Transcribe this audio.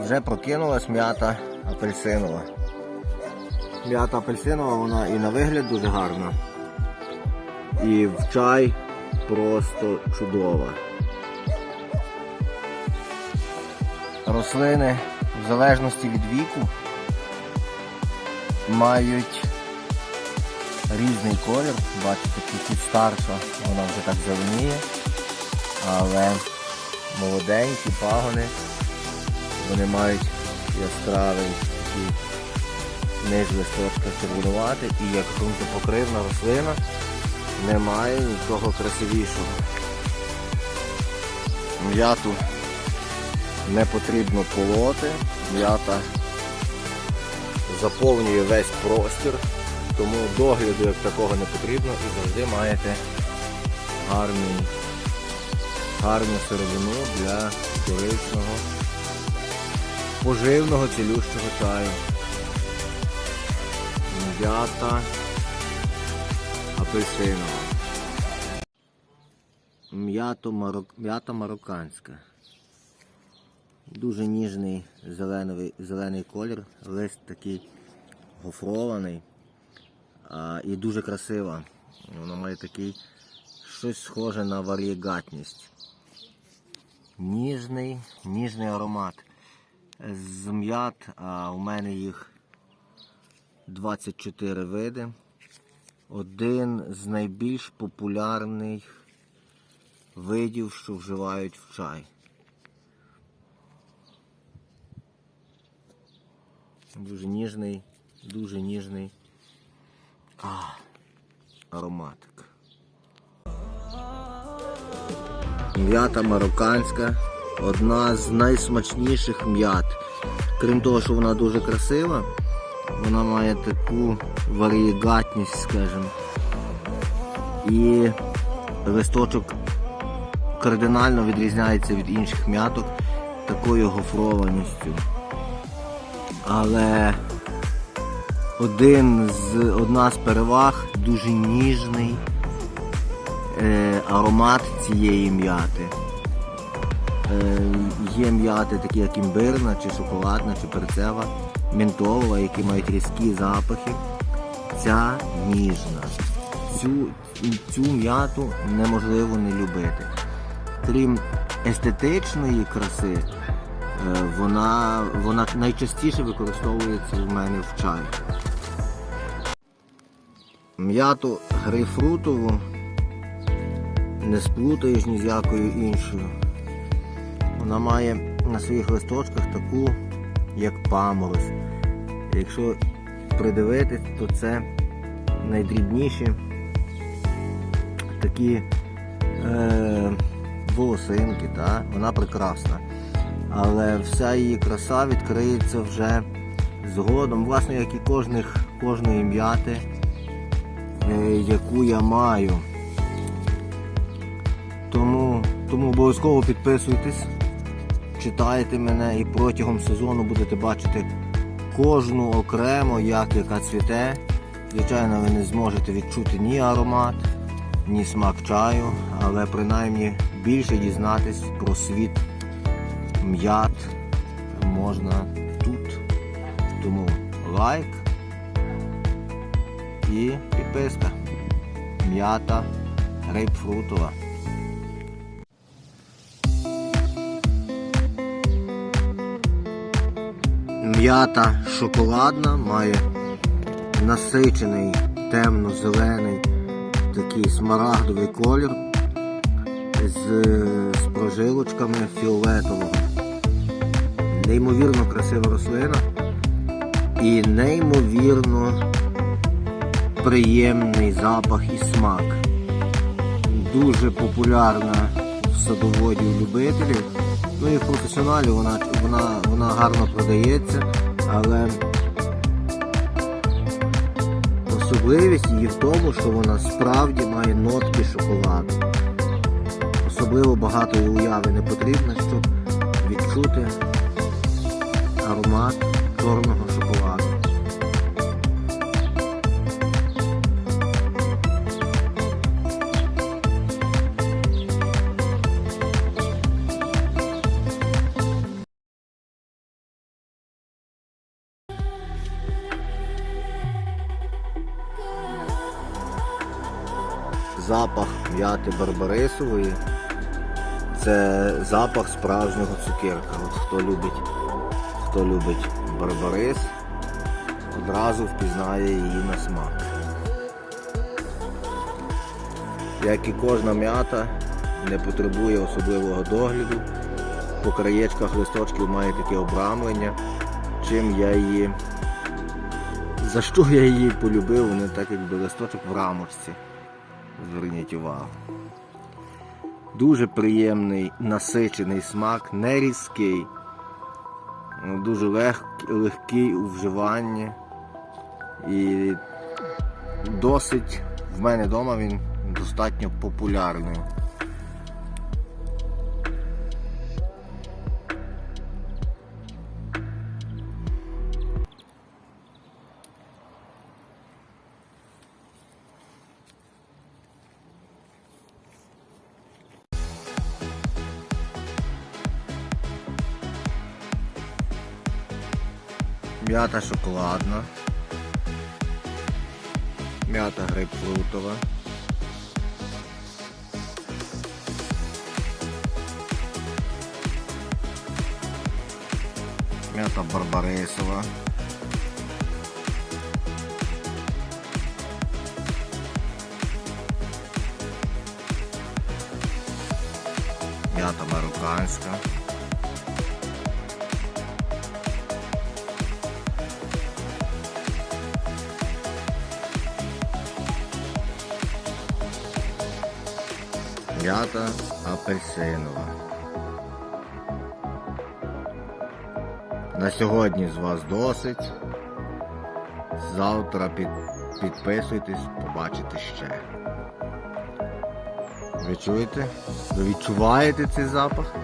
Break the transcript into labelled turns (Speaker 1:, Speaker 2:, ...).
Speaker 1: вже прокинулась м'ята апельсинова. М'ята апельсинова, вона і на вигляд дуже гарна. І в чай просто чудова. Рослини в залежності від віку мають різний колір. Бачите, чуть старша, вона вже так зеленіє. Але молоденькі пагони, вони мають яскравий такий низ листочка червонувати і як ґрунтопокривна рослина немає нічого красивішого. М'яту не потрібно полоти, м'ята заповнює весь простір, тому догляду як такого не потрібно і завжди маєте гарний, гарну сировину для корисного, поживного цілющого чаю. М'ята апельсинова. М'ято марок... м'ята марокканська. Дуже ніжний зелений, зелений колір, лист такий гофрований а, і дуже красива. Вона має такий щось схоже на варієгатність. Ніжний, ніжний аромат. З м'ят, а у мене їх 24 види. Один з найбільш популярних видів, що вживають в чай. Дуже ніжний, дуже ніжний а, ароматик. М'ята марокканська одна з найсмачніших м'ят. Крім того, що вона дуже красива, вона має таку варієгатність, скажімо. І листочок кардинально відрізняється від інших м'яток такою гофрованістю. Але один з, одна з переваг дуже ніжний е, аромат цієї м'яти. Е, є м'яти, такі як імбирна, чи шоколадна, чи перцева, ментолова, які мають різкі запахи. Ця ніжна. Цю, цю м'яту неможливо не любити. Крім естетичної краси, е, вона, вона найчастіше використовується в мене в чай. М'яту грейпфрутову не сплутаєш ні з якою іншою. Вона має на своїх листочках таку, як паморозь. Якщо придивитись, то це найдрібніші такі е, волосинки, та? вона прекрасна. Але вся її краса відкриється вже згодом, власне, як і кожних, кожної м'яти, е, яку я маю. Тому, тому обов'язково підписуйтесь, читайте мене і протягом сезону будете бачити кожну окремо, як яка цвіте. Звичайно, ви не зможете відчути ні аромат, ні смак чаю, але принаймні більше дізнатись про світ м'ят можна тут. Тому лайк і підписка. М'ята грейпфрутова. М'ята шоколадна має насичений темно-зелений такий смарагдовий колір з, з прожилочками фіолетового. Неймовірно красива рослина і неймовірно приємний запах і смак. Дуже популярна в садоводів любителів. Ну і в професіоналі вона, вона, вона гарно продається, але особливість її в тому, що вона справді має нотки шоколаду. Особливо багатої уяви не потрібно, щоб відчути аромат чорного запах м'яти барбарисової. Це запах справжнього цукерка. От хто любить, хто любить барбарис, одразу впізнає її на смак. Як і кожна м'ята, не потребує особливого догляду. По краєчках листочків має таке обрамлення. Чим я її. За що я її полюбив, вони так якби листочок в рамочці. Зверніть увагу. Дуже приємний насичений смак, не різкий, ну, дуже лег, легкий у вживанні. І досить в мене вдома він достатньо популярний. М'ята шоколадна. М'ята грейпфрутова. М'ята барбарисова. М'ята марокканська. М'ята апельсинова. На сьогодні з вас досить. Завтра під, підписуйтесь, побачите ще. Ви чуєте? Ви відчуваєте цей запах?